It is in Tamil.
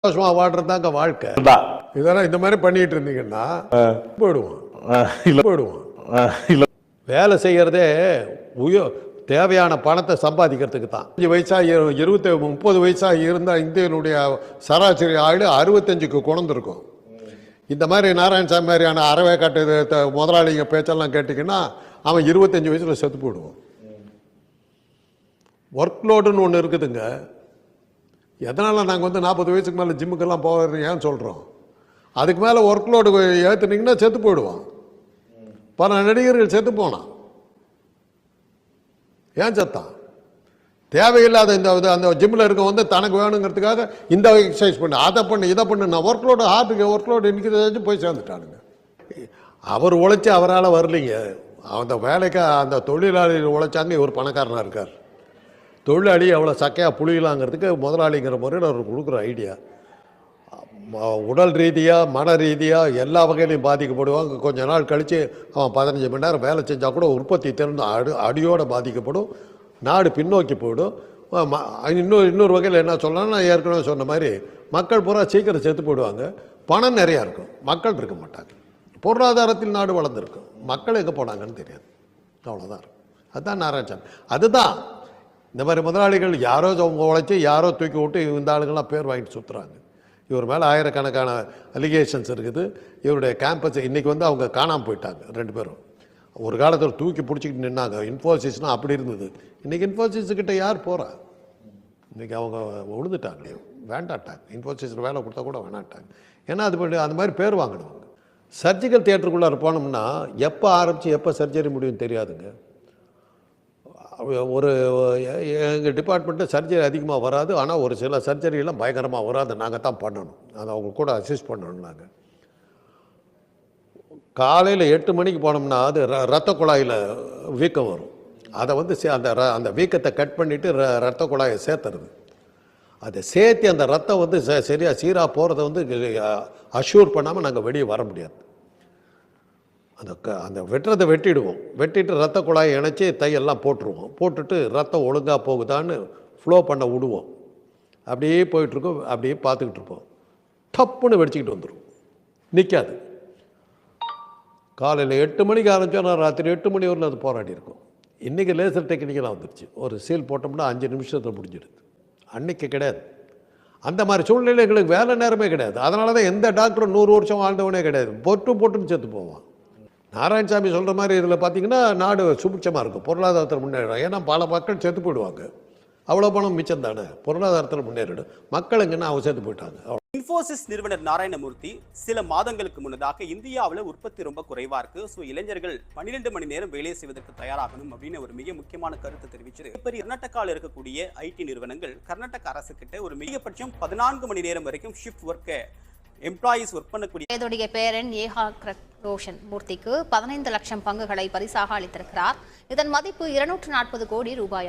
சந்தோஷமா வாழ்றது தாங்க வாழ்க்கை இதெல்லாம் இந்த மாதிரி பண்ணிட்டு இருந்தீங்கன்னா போயிடுவோம். இல்ல. போயிடுவோம். இல்ல. வேலை செய்யறதே உயோ தேவையான பணத்தை சம்பாதிக்கிறதுக்கு தான். அஞ்சு வயசா இரு- இருபத்தி முப்பது வயசா இருந்தால் இந்தியனுடைய சராசரி ஆயுள் அறுபத்தஞ்சுக்கு குணந்திருக்கும் இந்த மாதிரி நாராயணசாமி மாதிரியான அறவே காட்டு முதலாளிங்க பேச்செல்லாம் கேட்டிங்கன்னா அவன் இருபத்தஞ்சு வயசுல செத்து போயிடுவான். ஒர்க் லோடுன்னு ஒன்று இருக்குதுங்க. எதனால் நாங்கள் வந்து நாற்பது வயசுக்கு மேலே ஜிம்முக்கெல்லாம் போகிறீங்கன்னு ஏன் சொல்கிறோம் அதுக்கு மேலே ஒர்க் லோடு ஏற்றுனீங்கன்னா செத்து போயிடுவான் பல நடிகர்கள் செத்து போனான் ஏன் செத்தான் தேவையில்லாத இந்த இது அந்த ஜிம்மில் இருக்க வந்து தனக்கு வேணுங்கிறதுக்காக இந்த எக்ஸசைஸ் பண்ணு அதை பண்ணு இதை பண்ணு நான் ஒர்க் லோடு ஹார்ட்டுக்கு ஒர்க் லோடு இன்னைக்கு போய் சேர்ந்துட்டானுங்க. அவர் உழைச்சி அவரால் வரலிங்க. அந்த வேலைக்கு அந்த தொழிலாளிகள் உழைச்சாங்க இவர் பணக்காரனாக இருக்கார். தொழிலாளி அவ்வளோ சக்கையாக புளியலாங்கிறதுக்கு முதலாளிங்கிற முறையில் அவர் கொடுக்குற ஐடியா. உடல் ரீதியாக மன ரீதியாக எல்லா வகையிலையும் பாதிக்கப்படுவாங்க. கொஞ்ச நாள் கழித்து அவன் பதினஞ்சு மணி நேரம் வேலை செஞ்சால் கூட உற்பத்தி திறன் அடு அடியோடு பாதிக்கப்படும். நாடு பின்னோக்கி போயிடும். ம- இன்னொரு இன்னொரு வகையில் என்ன சொல்லலாம் நான் ஏற்கனவே சொன்ன மாதிரி மக்கள் பூரா சீக்கிரம் செத்து போயிடுவாங்க. பணம் நிறையா இருக்கும். மக்கள் இருக்க மாட்டாங்க. பொருளாதாரத்தில் நாடு வளர்ந்துருக்கும் மக்கள் எங்கே போனாங்கன்னு தெரியாது. அவ்வளோதான் இருக்கும் அதுதான் நாராயணசாமி. அதுதான் இந்த மாதிரி முதலாளிகள் யாரோ அவங்க உழைச்சி யாரோ தூக்கி விட்டு இந்த ஆளுங்கள்லாம் பேர் வாங்கிட்டு சுற்றுறாங்க இவர் மேலே ஆயிரக்கணக்கான அலிகேஷன்ஸ் இருக்குது. இவருடைய கேம்பஸ் இன்றைக்கி வந்து அவங்க காணாமல் போயிட்டாங்க ரெண்டு பேரும். ஒரு காலத்தில் தூக்கி பிடிச்சிக்கிட்டு நின்னாங்க. இன்ஃபோசிஸ்னால் அப்படி இருந்தது. இன்றைக்கி இன்ஃபோசிஸ்கிட்ட யார் போகிறா இன்றைக்கி அவங்க விழுந்துட்டாங்க வேண்டாட்டாங்க. இன்ஃபோசிஸில் வேலை கொடுத்தா கூட வேணாட்டாங்க. ஏன்னா அது பண்ணி அந்த மாதிரி பேர் வாங்கினவங்க. சர்ஜிக்கல் தியேட்டருக்குள்ளே போனோம்னா எப்போ ஆரம்பித்து எப்போ சர்ஜரி முடியும் தெரியாதுங்க. ஒரு எங்கள் டிபார்ட்மெண்ட்டில் சர்ஜரி அதிகமாக வராது. ஆனால் ஒரு சில சர்ஜரியெல்லாம் பயங்கரமாக வராது. நாங்கள் தான் பண்ணணும். அதை அவங்க கூட அசிஸ்ட் பண்ணணும் நாங்கள் காலையில் எட்டு மணிக்கு போனோம்னா அது ர ரத்த குழாயில் வீக்கம் வரும். அதை வந்து சே- அந்த ர அந்த வீக்கத்தை கட் பண்ணிவிட்டு ர ரத்த குழாயை சேர்த்துறது. அதை சேர்த்து அந்த ரத்தம் வந்து ச சரியாக சீராக போகிறத வந்து அஷ்யூர் பண்ணாமல் நாங்கள் வெளியே வர முடியாது. அந்த க அந்த வெட்டுறதை வெட்டிடுவோம். வெட்டிட்டு ரத்த குழாயை இணைச்சி தையெல்லாம் போட்டுருவோம். போட்டுட்டு ரத்தம் ஒழுங்காக போகுதான்னு ஃப்ளோ பண்ண விடுவோம். அப்படியே போயிட்டுருக்கோம். அப்படியே பார்த்துக்கிட்டு இருப்போம். டப்புன்னு வெடிச்சிக்கிட்டு வந்துடும் நிற்காது காலையில் எட்டு மணிக்கு ஆரம்பிச்சோன்னா ராத்திரி எட்டு மணி வரையில் அது போராடி இருக்கும். இன்றைக்கி லேசர் டெக்னிக்கெல்லாம் வந்துடுச்சு ஒரு சீல் போட்டோம்னா அஞ்சு நிமிஷத்தில் முடிஞ்சிடுது. அன்றைக்கி கிடையாது. அந்த மாதிரி சூழ்நிலை எங்களுக்கு வேலை நேரமே கிடையாது. அதனால தான் எந்த டாக்டரும் நூறு வருஷம் வாழ்ந்தவனே கிடையாது. பொட்டு பொட்டுன்னு செத்து போவான். நாராயணசாமி சொல்கிற மாதிரி இதில் பார்த்தீங்கன்னா நாடு சுபிட்சமாக இருக்கும். பொருளாதாரத்தில் முன்னேறும். ஏன்னா பல மக்கள் செத்து போயிடுவாங்க. அவ்வளோ பணம் மிச்சம் தானே? பொருளாதாரத்தில் முன்னேறிடும். மக்கள் எங்கன்னா அவங்க செத்து போயிட்டாங்க. அவ்வளோ. இன்ஃபோசிஸ் நிறுவனர் நாராயணமூர்த்தி சில மாதங்களுக்கு முன்னதாக இந்தியாவில் உற்பத்தி ரொம்ப குறைவா இருக்கு. ஸோ இளைஞர்கள் 12 மணி நேரம் வேலை செய்வதற்கு தயாராகணும் அப்படின்னு ஒரு மிக முக்கியமான கருத்தை தெரிவிச்சது பெரிய கர்நாடகாவில் இருக்கக்கூடிய ஐடி நிறுவனங்கள் கர்நாடக அரசு கிட்ட ஒரு மிகபட்சம் பதினான்கு மணி நேரம் வரைக்கும் ஷிஃப்ட் ஒர்க்கை எம்ப்ளாயீஸ் ஒர்க் பண்ணக்கூடிய பேரன் ஏஹா கிரக் ரோஷன் மூர்த்திக்கு பதினைந்து லட்சம் பங்குகளை பரிசாக அளித்திருக்கிறார். இதன் மதிப்பு இருநூற்று நாற்பது கோடி ரூபாய்?